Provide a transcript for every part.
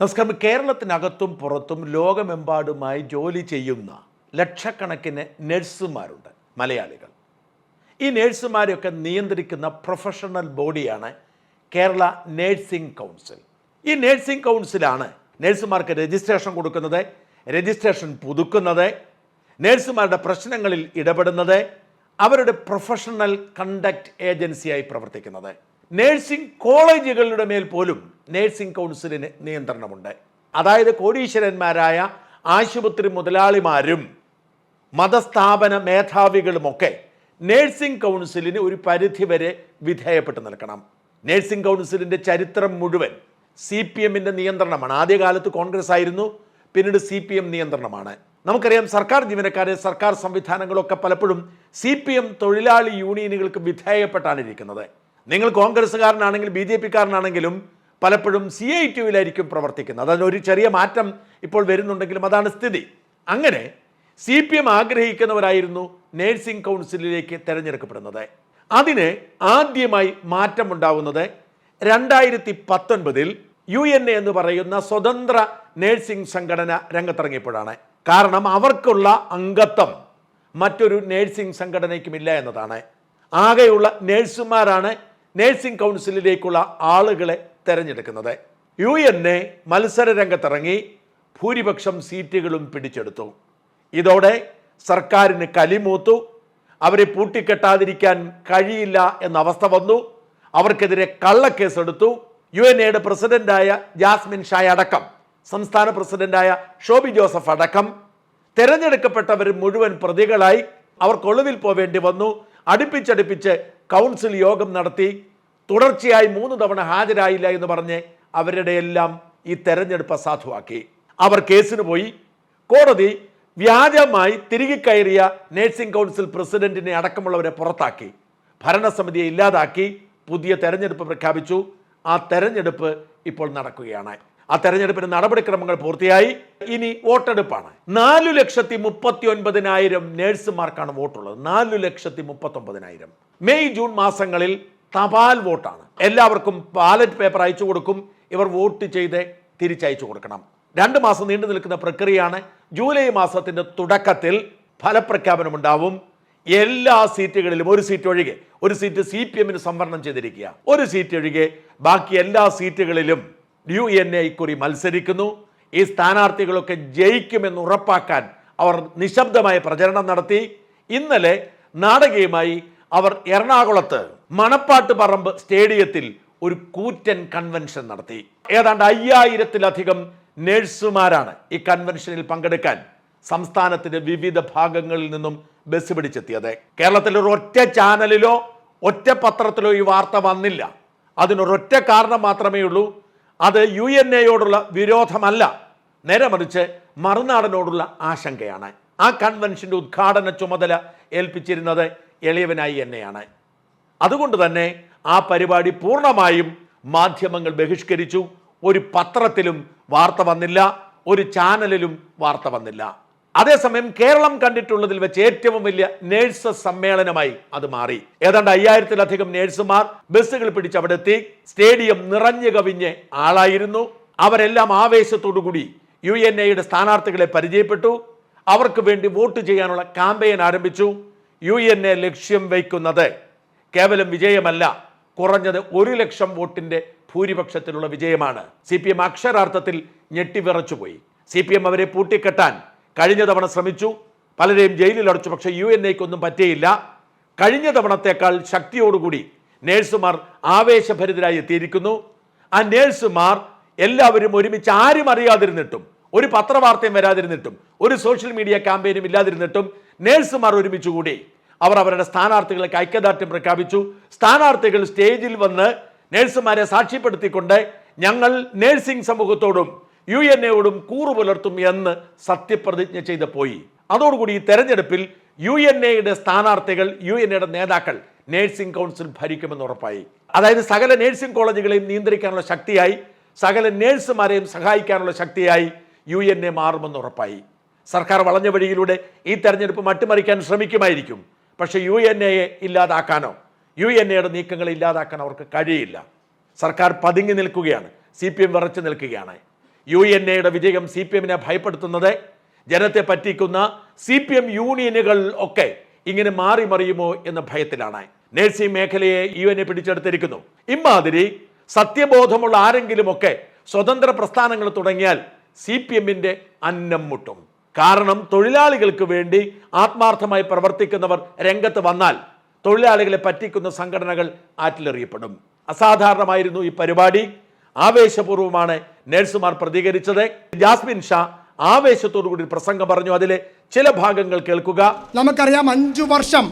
നമസ്കാരം. കേരളത്തിനകത്തും പുറത്തും ലോകമെമ്പാടുമായി ജോലി ചെയ്യുന്ന ലക്ഷക്കണക്കിന് നഴ്സുമാരുണ്ട് മലയാളികൾ. ഈ നഴ്സുമാരെയൊക്കെ നിയന്ത്രിക്കുന്ന പ്രൊഫഷണൽ ബോഡിയാണ് കേരള നേഴ്സിംഗ് കൗൺസിൽ. ഈ നേഴ്സിംഗ് കൗൺസിലാണ് നഴ്സുമാർക്ക് രജിസ്ട്രേഷൻ കൊടുക്കുന്നത് രജിസ്ട്രേഷൻ പുതുക്കുന്നത് നഴ്സുമാരുടെ പ്രശ്നങ്ങളിൽ ഇടപെടുന്നത് അവരുടെ പ്രൊഫഷണൽ കണ്ടക്ട് ഏജൻസിയായി പ്രവർത്തിക്കുന്നത്. നേഴ്സിംഗ് കോളേജുകളുടെ മേൽ പോലും നേഴ്സിംഗ് കൗൺസിലിന് നിയന്ത്രണമുണ്ട്. അതായത് കോടീശ്വരന്മാരായ ആശുപത്രി മുതലാളിമാരും മതസ്ഥാപന മേധാവികളുമൊക്കെ നേഴ്സിംഗ് കൗൺസിലിന് ഒരു പരിധിവരെ വിധേയപ്പെട്ട് നിൽക്കണം. നേഴ്സിംഗ് കൗൺസിലിന്റെ ചരിത്രം മുഴുവൻ സി പി എമ്മിന്റെ നിയന്ത്രണമാണ്. ആദ്യകാലത്ത് കോൺഗ്രസ് ആയിരുന്നു പിന്നീട് സി പി എം നിയന്ത്രണമാണ്. നമുക്കറിയാം സർക്കാർ ജീവനക്കാരെ സർക്കാർ സംവിധാനങ്ങളൊക്കെ പലപ്പോഴും സി പി എം തൊഴിലാളി യൂണിയനുകൾക്ക് വിധേയപ്പെട്ടാണ് ഇരിക്കുന്നത് നിങ്ങൾ കോൺഗ്രസ്സുകാരനാണെങ്കിൽ ബി ജെ പിക്കാരനാണെങ്കിലും പലപ്പോഴും സി ഐ ടിയുവിലായിരിക്കും പ്രവർത്തിക്കുന്നത്. അതിനൊരു ചെറിയ മാറ്റം ഇപ്പോൾ വരുന്നുണ്ടെങ്കിലും അതാണ് സ്ഥിതി. അങ്ങനെ സി പി എം ആഗ്രഹിക്കുന്നവരായിരുന്നു നേഴ്സിംഗ് കൗൺസിലിലേക്ക് തിരഞ്ഞെടുക്കപ്പെടുന്നത്. അതിന് ആദ്യമായി മാറ്റമുണ്ടാവുന്നത് രണ്ടായിരത്തി പത്തൊൻപതിൽ യു എൻ എ എന്ന് പറയുന്ന സ്വതന്ത്ര നേഴ്സിംഗ് സംഘടന രംഗത്തിറങ്ങിയപ്പോഴാണ്. കാരണം അവർക്കുള്ള അംഗത്വം മറ്റൊരു നേഴ്സിംഗ് സംഘടനയ്ക്കുമില്ല എന്നതാണ്. ആകെയുള്ള നേഴ്സുമാരാണ് നേഴ്സിംഗ് കൗൺസിലിലേക്കുള്ള ആളുകളെ തിരഞ്ഞെടുക്കുന്നത്. യു എൻ എ മത്സര രംഗത്തിറങ്ങി ഭൂരിപക്ഷം സീറ്റുകളും പിടിച്ചെടുത്തു. ഇതോടെ സർക്കാരിന് കലിമൂത്തു. അവരെ പൂട്ടിക്കെട്ടാതിരിക്കാൻ കഴിയില്ല എന്ന അവസ്ഥ വന്നു. അവർക്കെതിരെ കള്ളക്കേസെടുത്തു. യു എൻ എയുടെ പ്രസിഡന്റായ ജാസ്മിൻ ഷായ് അടക്കം സംസ്ഥാന പ്രസിഡന്റായ ഷോബി ജോസഫ് അടക്കം. തെരഞ്ഞെടുക്കപ്പെട്ടവർ മുഴുവൻ പ്രതികളായി. അവർക്ക് ഒളിവിൽ പോവേണ്ടി വന്നു. അടുപ്പിച്ചടുപ്പിച്ച് കൗൺസിൽ യോഗം നടത്തി തുടർച്ചയായി മൂന്ന് തവണ ഹാജരായില്ല എന്ന് പറഞ്ഞ് അവരുടെ എല്ലാം ഈ തെരഞ്ഞെടുപ്പ് അസാധുവാക്കി. അവർ കേസിന് പോയി. കോടതി വ്യാജമായി തിരികെ കയറിയ നേഴ്സിംഗ് കൗൺസിൽ പ്രസിഡന്റിനെ അടക്കമുള്ളവരെ പുറത്താക്കി. ഭരണസമിതിയെ ഇല്ലാതാക്കി. പുതിയ തെരഞ്ഞെടുപ്പ് പ്രഖ്യാപിച്ചു. ആ തെരഞ്ഞെടുപ്പ് ഇപ്പോൾ നടക്കുകയാണ്. ആ തെരഞ്ഞെടുപ്പിന് നടപടിക്രമങ്ങൾ പൂർത്തിയായി. ഇനി വോട്ടെടുപ്പാണ്. നാലു ലക്ഷത്തി മുപ്പത്തി ഒൻപതിനായിരം നേഴ്സുമാർക്കാണ് വോട്ടുള്ളത്. നാലു ലക്ഷത്തി മുപ്പത്തി ഒമ്പതിനായിരം മെയ് ജൂൺ മാസങ്ങളിൽ തപാൽ വോട്ടാണ്. എല്ലാവർക്കും ബാലറ്റ് പേപ്പർ അയച്ചു കൊടുക്കും. ഇവർ വോട്ട് ചെയ്ത് തിരിച്ചയച്ചു കൊടുക്കണം. രണ്ട് മാസം നീണ്ടു നിൽക്കുന്ന പ്രക്രിയയാണ്. ജൂലൈ മാസത്തിന്റെ തുടക്കത്തിൽ ഫലപ്രഖ്യാപനം ഉണ്ടാവും. എല്ലാ സീറ്റുകളിലും ഒരു സീറ്റ് ഒഴികെ. ഒരു സീറ്റ് സി പി എമ്മിന് സംവരണം ചെയ്തിരിക്കുക. ഒരു സീറ്റ് ഒഴികെ. ബാക്കി എല്ലാ സീറ്റുകളിലും യു എൻ എ ഇക്കുറി മത്സരിക്കുന്നു. ഈ സ്ഥാനാർത്ഥികളൊക്കെ ജയിക്കുമെന്ന് ഉറപ്പാക്കാൻ അവർ നിശബ്ദമായ പ്രചരണം നടത്തി. ഇന്നലെ നാടകീയമായി അവർ എറണാകുളത്ത് മണപ്പാട്ട് പറമ്പ് സ്റ്റേഡിയത്തിൽ ഒരു കൂറ്റൻ കൺവെൻഷൻ നടത്തി. ഏതാണ്ട് അയ്യായിരത്തിലധികം നേഴ്സുമാരാണ് ഈ കൺവെൻഷനിൽ പങ്കെടുക്കാൻ സംസ്ഥാനത്തിന്റെ വിവിധ ഭാഗങ്ങളിൽ നിന്നും ബസ് പിടിച്ചെത്തിയത്. കേരളത്തിൽ ഒരു ഒറ്റ ചാനലിലോ ഒറ്റ പത്രത്തിലോ ഈ വാർത്ത വന്നില്ല. അതിനൊരൊറ്റ കാരണം മാത്രമേ ഉള്ളൂ അത് യു എൻ എയോടുള്ള വിരോധമല്ല. നേരെ മറിച്ച് മറുനാടനോടുള്ള ആശങ്കയാണ്. ആ കൺവെൻഷന്റെ ഉദ്ഘാടന ചുമതല ഏൽപ്പിച്ചിരുന്നത് എളിയവനായി എന്നെയാണ്. അതുകൊണ്ട് തന്നെ ആ പരിപാടി പൂർണമായും മാധ്യമങ്ങൾ ബഹിഷ്കരിച്ചു. ഒരു പത്രത്തിലും വാർത്ത വന്നില്ല ഒരു ചാനലിലും വാർത്ത വന്നില്ല. അതേസമയം കേരളം കണ്ടിട്ടുള്ളതിൽ വെച്ച് ഏറ്റവും വലിയ നേഴ്സ് സമ്മേളനമായി അത് മാറി. ഏതാണ്ട് അയ്യായിരത്തിലധികം നേഴ്സുമാർ ബസ്സുകൾ പിടിച്ച് അവിടെ എത്തി സ്റ്റേഡിയം നിറഞ്ഞു കവിഞ്ഞ് ആളായിരുന്നു. അവരെല്ലാം ആവേശത്തോടുകൂടി യു എൻ എയുടെ സ്ഥാനാർത്ഥികളെ പരിചയപ്പെട്ടു. അവർക്ക് വേണ്ടി വോട്ട് ചെയ്യാനുള്ള ക്യാമ്പയിൻ ആരംഭിച്ചു. യു എൻ എ ലക്ഷ്യം വയ്ക്കുന്നത് കേവലം വിജയമല്ല കുറഞ്ഞത് ഒരു ലക്ഷം വോട്ടിന്റെ ഭൂരിപക്ഷത്തിലുള്ള വിജയമാണ്. സി പി എം അക്ഷരാർത്ഥത്തിൽ ഞെട്ടിവിറച്ചുപോയി. സി പി എം അവരെ പൂട്ടിക്കെട്ടാൻ കഴിഞ്ഞ തവണ ശ്രമിച്ചു. പലരെയും ജയിലിൽ അടച്ചു. പക്ഷേ യു എൻ എക്കൊന്നും പറ്റിയില്ല. കഴിഞ്ഞ തവണത്തേക്കാൾ ശക്തിയോടുകൂടി നേഴ്സുമാർ ആവേശഭരിതരായി എത്തിയിരിക്കുന്നു. ആ നേഴ്സുമാർ എല്ലാവരും ഒരുമിച്ച് ആരും അറിയാതിരുന്നിട്ടും ഒരു പത്രവാർത്തയും വരാതിരുന്നിട്ടും ഒരു സോഷ്യൽ മീഡിയ ക്യാമ്പയിനും ഇല്ലാതിരുന്നിട്ടും നേഴ്സുമാർ ഒരുമിച്ച് കൂടി അവർ അവരുടെ സ്ഥാനാർത്ഥികൾക്ക് ഐക്യദാർഢ്യം പ്രഖ്യാപിച്ചു. സ്ഥാനാർത്ഥികൾ സ്റ്റേജിൽ വന്ന് നേഴ്സുമാരെ സാക്ഷ്യപ്പെടുത്തിക്കൊണ്ട് ഞങ്ങൾ നേഴ്സിംഗ് സമൂഹത്തോടും യു എൻ എയോടും കൂറു പുലർത്തും എന്ന് സത്യപ്രതിജ്ഞ ചെയ്ത് പോയി. അതോടുകൂടി ഈ തെരഞ്ഞെടുപ്പിൽ യു എൻ എയുടെ സ്ഥാനാർത്ഥികൾ യു എൻ എയുടെ നേതാക്കൾ നേഴ്സിംഗ് കൗൺസിൽ ഭരിക്കുമെന്ന് ഉറപ്പായി. അതായത് സകല നേഴ്സിംഗ് കോളേജുകളെയും നിയന്ത്രിക്കാനുള്ള ശക്തിയായി സകല നേഴ്സുമാരെയും സഹായിക്കാനുള്ള ശക്തിയായി യു എൻ എ മാറുമെന്ന് ഉറപ്പായി. സർക്കാർ വളഞ്ഞ വഴിയിലൂടെ ഈ തെരഞ്ഞെടുപ്പ് മട്ടിമറിക്കാൻ ശ്രമിക്കുമായിരിക്കും. പക്ഷേ യു എൻ എയെ ഇല്ലാതാക്കാനോ യു എൻ എയുടെ നീക്കങ്ങളെ ഇല്ലാതാക്കാൻ അവർക്ക് കഴിയില്ല. സർക്കാർ പതുങ്ങി നിൽക്കുകയാണ് സി പി എം വിറച്ചു നിൽക്കുകയാണ്. യു എൻ എയുടെ വിജയം സി പി എമ്മിനെ ഭയപ്പെടുത്തുന്നത്. ജനത്തെ പറ്റിക്കുന്ന സി പി എം യൂണിയനുകൾ ഒക്കെ ഇങ്ങനെ മാറി മറിയുമോ എന്ന ഭയത്തിലാണ്. നഴ്സിംഗ് മേഖലയെ യു എൻ എ പിടിച്ചെടുത്തിരിക്കുന്നു. ഇമാതിരി സത്യബോധമുള്ള ആരെങ്കിലുമൊക്കെ സ്വതന്ത്ര പ്രസ്ഥാനങ്ങൾ തുടങ്ങിയാൽ സി പി എമ്മിന്റെ അന്നം മുട്ടും. കാരണം തൊഴിലാളികൾക്ക് വേണ്ടി ആത്മാർത്ഥമായി പ്രവർത്തിക്കുന്നവർ രംഗത്ത് വന്നാൽ തൊഴിലാളികളെ പറ്റിക്കുന്ന സംഘടനകൾ ആറ്റിലെറിയപ്പെടും. അസാധാരണമായിരുന്നു ഈ പരിപാടി. ആവേശപൂർവമാണ് നഴ്സുമാർ പ്രതികരിച്ചത്. ജാസ്മിൻ ഷാ ആവേശത്തോടു കൂടി പ്രസംഗം പറഞ്ഞു. അതിലെ ചില ഭാഗങ്ങൾ കേൾക്കുക. നമുക്കറിയാം അഞ്ചു വർഷം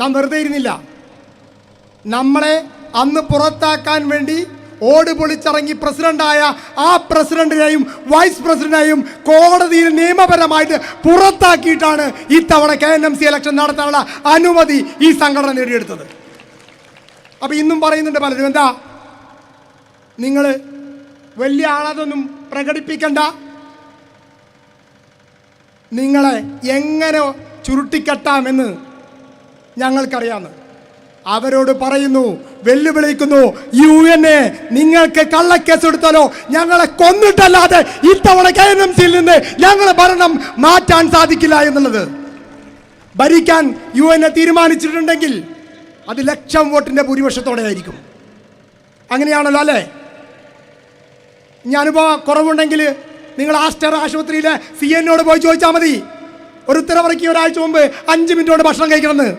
നാം വെറുതെ ഇരുന്നില്ല. നമ്മളെ അന്ന് പുറത്താക്കാൻ വേണ്ടി ഓട് പൊളിച്ചിറങ്ങി പ്രസിഡന്റായ ആ പ്രസിഡന്റിനെയും വൈസ് പ്രസിഡന്റിനെയും കോടതിയിൽ നിയമപരമായിട്ട് പുറത്താക്കിയിട്ടാണ് ഇത്തവണ K N M C election നടത്താനുള്ള അനുമതി ഈ സംഘടന നേടിയെടുത്തത്. അപ്പൊ ഇന്നും പറയുന്നുണ്ട് പലരും എന്താ നിങ്ങൾ വലിയ ആളതൊന്നും പ്രകടിപ്പിക്കണ്ട. നിങ്ങളെ എങ്ങനെ ചുരുട്ടിക്കെട്ടാമെന്ന് ഞങ്ങൾക്കറിയാമെന്ന് അവരോട് പറയുന്നു വെല്ലുവിളിക്കുന്നു യു എൻ എ നിങ്ങൾക്ക് കള്ളക്കേസ് എടുത്താലോ ഞങ്ങളെ കൊന്നിട്ടല്ലാതെ ഇത്തവണ കെ എൻ എം സിയിൽ നിന്ന് ഞങ്ങളെ ഭരണം മാറ്റാൻ സാധിക്കില്ല എന്നുള്ളത്. ഭരിക്കാൻ യു എൻ എ തീരുമാനിച്ചിട്ടുണ്ടെങ്കിൽ അത് ലക്ഷം വോട്ടിന്റെ ഭൂരിപക്ഷത്തോടെ ആയിരിക്കും അങ്ങനെയാണല്ലോ അല്ലേ? അനുഭവം കുറവുണ്ടെങ്കിൽ നിങ്ങൾ ആസ്റ്റർ ആശുപത്രിയിലെ സി എന്നോട് പോയി ചോദിച്ചാൽ മതി. ഒരു ഉത്തരവിറക്കി ഒരാഴ്ച മുമ്പ് അഞ്ച് മിനിറ്റോട് ഭക്ഷണം കഴിക്കണമെന്ന്.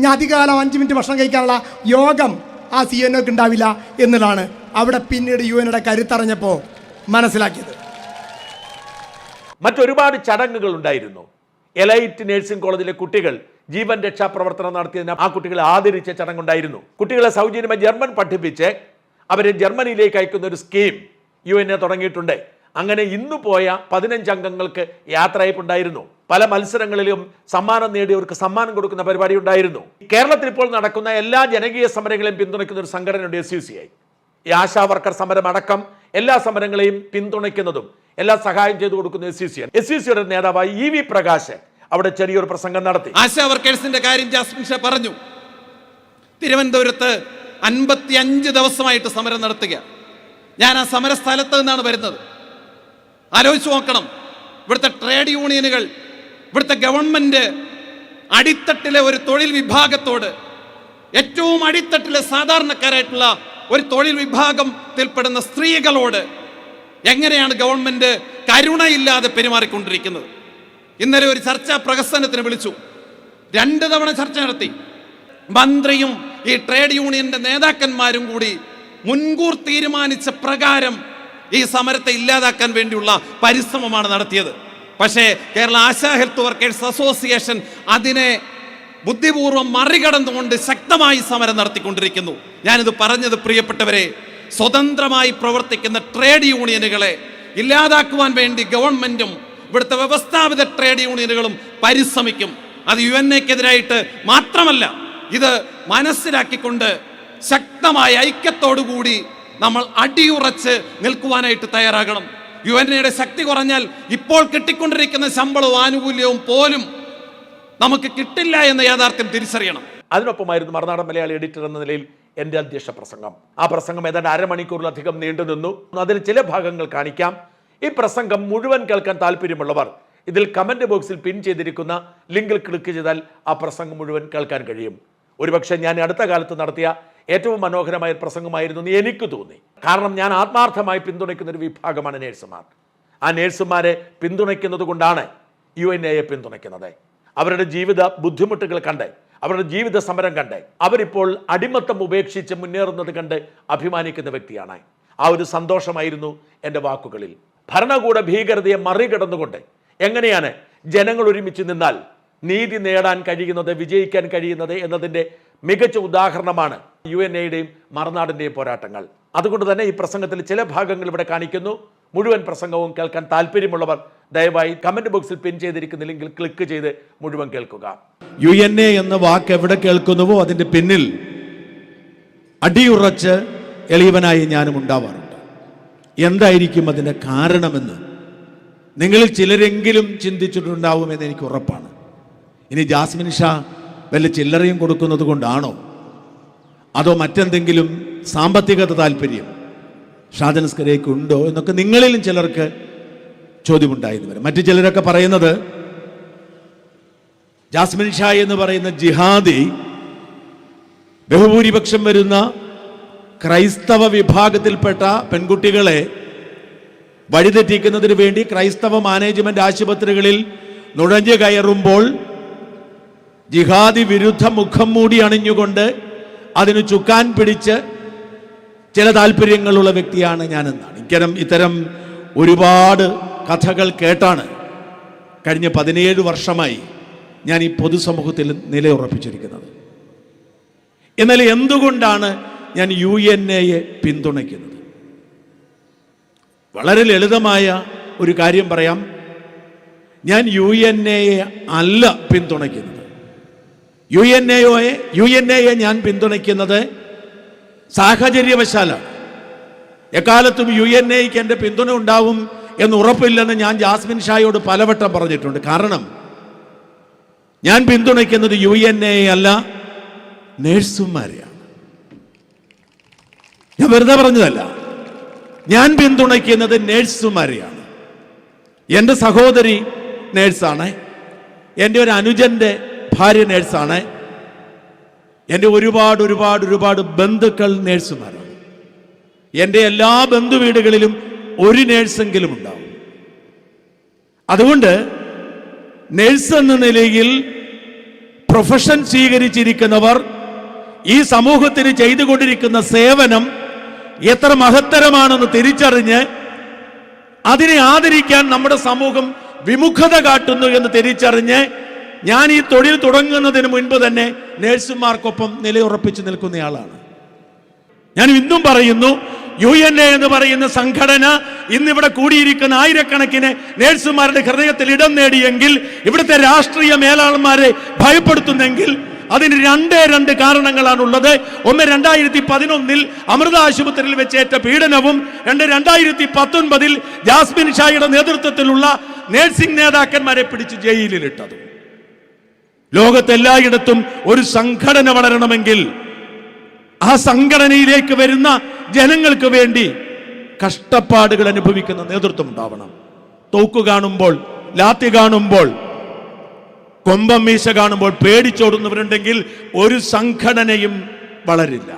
ഞാൻ അധികകാലം അഞ്ച് മിനിറ്റ് ഭക്ഷണം കഴിക്കാനുള്ള യോഗം ആ സി എന്നോക്ക് ഉണ്ടാവില്ല എന്നതാണ് അവിടെ പിന്നീട് യു എന്റെ കരുത്തറിഞ്ഞപ്പോൾ മനസ്സിലാക്കിയത്. മറ്റൊരുപാട് ചടങ്ങുകൾ ഉണ്ടായിരുന്നു. എലൈറ്റ് നഴ്സിംഗ് കോളേജിലെ കുട്ടികൾ ജീവൻ രക്ഷാ പ്രവർത്തനം നടത്തിയതിന് ആ കുട്ടികളെ ആദരിച്ച ചടങ്ങുണ്ടായിരുന്നു. കുട്ടികളെ സൗജന്യമായി ജർമ്മൻ പഠിപ്പിച്ച് അവരെ ജർമ്മനിയിലേക്ക് അയക്കുന്ന ഒരു സ്കീം യു എൻ എ തുടങ്ങിയിട്ടുണ്ട്. അങ്ങനെ ഇന്ന് പോയ പതിനഞ്ച് അംഗങ്ങൾക്ക് യാത്രയപ്പുണ്ടായിരുന്നു പല മത്സരങ്ങളിലും സമ്മാനം നേടിയവർക്ക് സമ്മാനം കൊടുക്കുന്ന പരിപാടി ഉണ്ടായിരുന്നു. കേരളത്തിൽ ഇപ്പോൾ നടക്കുന്ന എല്ലാ ജനകീയ സമരങ്ങളെയും പിന്തുണയ്ക്കുന്ന ഒരു സംഘടനയുണ്ട് എസ് യു സി ഐ ഈ ആശാ വർക്കർ സമരം അടക്കം എല്ലാ സമരങ്ങളെയും പിന്തുണയ്ക്കുന്നതും എല്ലാ സഹായം ചെയ്തു കൊടുക്കുന്ന S U C S U സിയുടെ നേതാവായി ഇ വി പ്രകാശ് അവിടെ ചെറിയൊരു പ്രസംഗം നടത്തി. ആശാ വർക്കേഴ്സിന്റെ കാര്യം ജാസ്മിൻ ഷാ പറഞ്ഞു. തിരുവനന്തപുരത്ത് അൻപത്തി അഞ്ച് ദിവസമായിട്ട് സമരം നടത്തുക. ഞാൻ ആ സമര സ്ഥലത്ത് നിന്നാണ് വരുന്നത്. ആലോചിച്ച് നോക്കണം. ഇവിടുത്തെ ട്രേഡ് യൂണിയനുകൾ ഇവിടുത്തെ ഗവൺമെന്റ് അടിത്തട്ടിലെ ഒരു തൊഴിൽ വിഭാഗത്തോട് ഏറ്റവും അടിത്തട്ടിലെ സാധാരണക്കാരായിട്ടുള്ള ഒരു തൊഴിൽ വിഭാഗത്തിൽപ്പെടുന്ന സ്ത്രീകളോട് എങ്ങനെയാണ് ഗവൺമെന്റ് കരുണയില്ലാതെ പെരുമാറിക്കൊണ്ടിരിക്കുന്നത്? ഇന്നലെ ഒരു ചർച്ചാ പ്രകസനത്തിന് വിളിച്ചു. രണ്ട് തവണ ചർച്ച നടത്തി. മന്ത്രിയും ഈ ട്രേഡ് യൂണിയന്റെ നേതാക്കന്മാരും കൂടി മുൻകൂർ തീരുമാനിച്ച പ്രകാരം ഈ സമരത്തെ ഇല്ലാതാക്കാൻ വേണ്ടിയുള്ള പരിശ്രമമാണ് നടത്തിയത്. പക്ഷേ Kerala Asha health workers association അതിനെ ബുദ്ധിപൂർവം മറികടന്നുകൊണ്ട് ശക്തമായി സമരം നടത്തിക്കൊണ്ടിരിക്കുന്നു. ഞാനിത് പറഞ്ഞത് പ്രിയപ്പെട്ടവരെ സ്വതന്ത്രമായി പ്രവർത്തിക്കുന്ന ട്രേഡ് യൂണിയനുകളെ ഇല്ലാതാക്കുവാൻ വേണ്ടി ഗവൺമെന്റും ഇവിടുത്തെ വ്യവസ്ഥാപിത ട്രേഡ് യൂണിയനുകളും പരിശ്രമിക്കും. അത് യു എൻ എക്കെതിരായിട്ട് മാത്രമല്ല ഇത് മനസ്സിലാക്കിക്കൊണ്ട് ശക്തമായ ഐക്യത്തോടുകൂടി നമ്മൾ അടിയുറച്ച് നിൽക്കുവാനായിട്ട് തയ്യാറാകണം. യു എൻ എയുടെ ശക്തി കുറഞ്ഞാൽ ഇപ്പോൾ കിട്ടിക്കൊണ്ടിരിക്കുന്ന ശമ്പളവും ആനുകൂല്യവും പോലും നമുക്ക് കിട്ടില്ല എന്ന യാഥാർത്ഥ്യം തിരിച്ചറിയണം. അതിനൊപ്പമായിരുന്നു മറുനാടൻ മലയാളി എഡിറ്റർ എന്ന നിലയിൽ എന്റെ അധ്യക്ഷ പ്രസംഗം. ആ പ്രസംഗം ഏതാണ്ട് അരമണിക്കൂറിലധികം നീണ്ടു നിന്നു. അതിൽ ചില ഭാഗങ്ങൾ കാണിക്കാം. ഈ പ്രസംഗം മുഴുവൻ കേൾക്കാൻ താല്പര്യമുള്ളവർ ഇതിൽ കമന്റ് ബോക്സിൽ പിൻ ചെയ്തിരിക്കുന്ന ലിങ്കിൽ ക്ലിക്ക് ചെയ്താൽ ആ പ്രസംഗം മുഴുവൻ കേൾക്കാൻ കഴിയും. ഒരുപക്ഷെ ഞാൻ അടുത്ത കാലത്ത് നടത്തിയ ഏറ്റവും മനോഹരമായ പ്രസംഗമായിരുന്നു എന്ന് എനിക്ക് തോന്നി. കാരണം ഞാൻ ആത്മാർത്ഥമായി പിന്തുണയ്ക്കുന്ന ഒരു വിഭാഗമാണ് നേഴ്സുമാർ. ആ നേഴ്സുമാരെ പിന്തുണയ്ക്കുന്നത് കൊണ്ടാണ് യു എൻ എയെ പിന്തുണയ്ക്കുന്നത്. അവരുടെ ജീവിത ബുദ്ധിമുട്ടുകൾ കണ്ട് അവരുടെ ജീവിത സമരം കണ്ട് അവരിപ്പോൾ അടിമത്തം ഉപേക്ഷിച്ച് മുന്നേറുന്നത് കണ്ട് അഭിമാനിക്കുന്ന വ്യക്തിയാണ്. ആ ഒരു സന്തോഷമായിരുന്നു എന്റെ വാക്കുകളിൽ. ഭരണകൂട ഭീകരതയെ മറികടന്നുകൊണ്ട് എങ്ങനെയാണ് ജനങ്ങൾ ഒരുമിച്ച് നിന്നാൽ നീതി നേടാൻ കഴിയുന്നത് വിജയിക്കാൻ കഴിയുന്നത് എന്നതിന്റെ മികച്ച ഉദാഹരണമാണ് യു എൻ എയുടെയും മറുനാടിന്റെയും പോരാട്ടങ്ങൾ. അതുകൊണ്ട് തന്നെ ഈ പ്രസംഗത്തിൽ ചില ഭാഗങ്ങൾ ഇവിടെ കാണിക്കുന്നു. മുഴുവൻ പ്രസംഗവും കേൾക്കാൻ താല്പര്യമുള്ളവർ ദയവായി കമന്റ് ബോക്സിൽ പിൻ ചെയ്തിരിക്കുന്ന ലിങ്കിൽ ക്ലിക്ക് ചെയ്ത് മുഴുവൻ കേൾക്കുക. യു എൻ എ എന്ന വാക്ക് എവിടെ കേൾക്കുന്നുവോ അതിന്റെ പിന്നിൽ അടിയുറച്ച് എളിയവനായി ഞാനും ഉണ്ടാവാറുണ്ട്. എന്തായിരിക്കും അതിന്റെ കാരണമെന്ന് നിങ്ങളിൽ ചിലരെങ്കിലും ചിന്തിച്ചിട്ടുണ്ടാവുമെന്ന് എനിക്ക് ഉറപ്പാണ്. ഇനി ജാസ്മിൻ ഷാ വല്ല ചില്ലറയും കൊടുക്കുന്നത് കൊണ്ടാണോ? അതോ മറ്റെന്തെങ്കിലും സാമ്പത്തിക താല്പര്യം ഷാജനസ്കരേക്ക് ഉണ്ടോ എന്നൊക്കെ നിങ്ങളിലും ചിലർക്ക് ചോദ്യമുണ്ടായിരുന്നു വരും. മറ്റു ചിലരൊക്കെ പറയുന്നത് ജാസ്മിൻ ഷാ എന്ന് പറയുന്ന ജിഹാദി ബഹുഭൂരിപക്ഷം വരുന്ന ക്രൈസ്തവ വിഭാഗത്തിൽപ്പെട്ട പെൺകുട്ടികളെ വഴിതെറ്റിക്കുന്നതിന് വേണ്ടി ക്രൈസ്തവ മാനേജ്മെന്റ് ആശുപത്രികളിൽ നുഴഞ്ഞു കയറുമ്പോൾ ജിഹാദി വിരുദ്ധ മുഖം മൂടി അണിഞ്ഞുകൊണ്ട് അതിന് ചുക്കാൻ പിടിച്ച് ചില താല്പര്യങ്ങളുള്ള വ്യക്തിയാണ് ഞാനെന്നാണ്. ഇത്തരം ഇത്തരം ഒരുപാട് കഥകൾ കേട്ടാണ് കഴിഞ്ഞ പതിനേഴ് വർഷമായി ഞാൻ ഈ പൊതുസമൂഹത്തിൽ നിലയുറപ്പിച്ചിരിക്കുന്നത്. എന്നാൽ എന്തുകൊണ്ടാണ് ഞാൻ യു എൻ എയെ പിന്തുണയ്ക്കുന്നത്? വളരെ ലളിതമായ ഒരു കാര്യം പറയാം. ഞാൻ യു എൻ എയെ അല്ല പിന്തുണയ്ക്കുന്നത്. യു എൻ എയെ യു എൻ എയെ ഞാൻ പിന്തുണയ്ക്കുന്നത് സാഹചര്യവശാലാണ് എക്കാലത്തും യു എൻ എക്ക് എന്റെ പിന്തുണ ഉണ്ടാവും എന്ന് ഉറപ്പില്ലെന്ന് ഞാൻ ജാസ്മിൻ ഷായോട് പലവട്ടം പറഞ്ഞിട്ടുണ്ട്. കാരണം ഞാൻ പിന്തുണയ്ക്കുന്നത് യു എൻ എ അല്ല നേഴ്സുമാരെയാണ്. ഞാൻ വെറുതെ പറഞ്ഞതല്ല. ഞാൻ പിന്തുണയ്ക്കുന്നത് നേഴ്സുമാരെയാണ്. എന്റെ സഹോദരി നേഴ്സാണ്. എന്റെ ഒരു അനുജന്റെ ഭാര്യ നേഴ്സാണ്. എന്റെ ഒരുപാട് ഒരുപാട് ഒരുപാട് ബന്ധുക്കൾ നേഴ്സുമാരാണ്. എന്റെ എല്ലാ ബന്ധു വീടുകളിലും ഒരു നേഴ്സെങ്കിലും ഉണ്ടാവും. അതുകൊണ്ട് നേഴ്സ് എന്ന നിലയിൽ പ്രൊഫഷൻ സ്വീകരിച്ചിരിക്കുന്നവർ ഈ സമൂഹത്തിന് ചെയ്തുകൊണ്ടിരിക്കുന്ന സേവനം എത്ര മഹത്തരമാണെന്ന് തിരിച്ചറിഞ്ഞ് അതിനെ ആദരിക്കാൻ നമ്മുടെ സമൂഹം വിമുഖത കാട്ടുന്നു എന്ന് തിരിച്ചറിഞ്ഞ് ഞാൻ ഈ തൊഴിൽ തുടങ്ങുന്നതിന് മുൻപ് തന്നെ നേഴ്സുമാർക്കൊപ്പം നിലയുറപ്പിച്ച് നിൽക്കുന്നയാളാണ്. ഞാൻ ഇന്നും പറയുന്നു യു എൻ എ എന്ന് പറയുന്ന സംഘടന ഇന്നിവിടെ കൂടിയിരിക്കുന്ന ആയിരക്കണക്കിന് നേഴ്സുമാരുടെ ഹൃദയത്തിൽ ഇടം നേടിയെങ്കിൽ ഇവിടുത്തെ രാഷ്ട്രീയ മേലാളന്മാരെ ഭയപ്പെടുത്തുന്നെങ്കിൽ അതിന് രണ്ടേ രണ്ട് കാരണങ്ങളാണുള്ളത്. ഒന്ന് രണ്ടായിരത്തി പതിനൊന്നിൽ അമൃത ആശുപത്രിയിൽ വെച്ചേറ്റ പീഡനവും രണ്ട് രണ്ടായിരത്തി പത്തൊൻപതിൽ ജാസ്മിൻ ഷായുടെ നേതൃത്വത്തിലുള്ള നേഴ്സിംഗ് നേതാക്കന്മാരെ പിടിച്ച് ജയിലിലിട്ടതും. ലോകത്തെല്ലായിടത്തും ഒരു സംഘടന വളരണമെങ്കിൽ ആ സംഘടനയിലേക്ക് വരുന്ന ജനങ്ങൾക്ക് വേണ്ടി കഷ്ടപ്പാടുകൾ അനുഭവിക്കുന്ന നേതൃത്വം ഉണ്ടാവണം. തോക്ക് കാണുമ്പോൾ ലാത്തി കാണുമ്പോൾ കൊമ്പം മീശ കാണുമ്പോൾ പേടിച്ചോടുന്നവരുണ്ടെങ്കിൽ ഒരു സംഘടനയും വളരില്ല.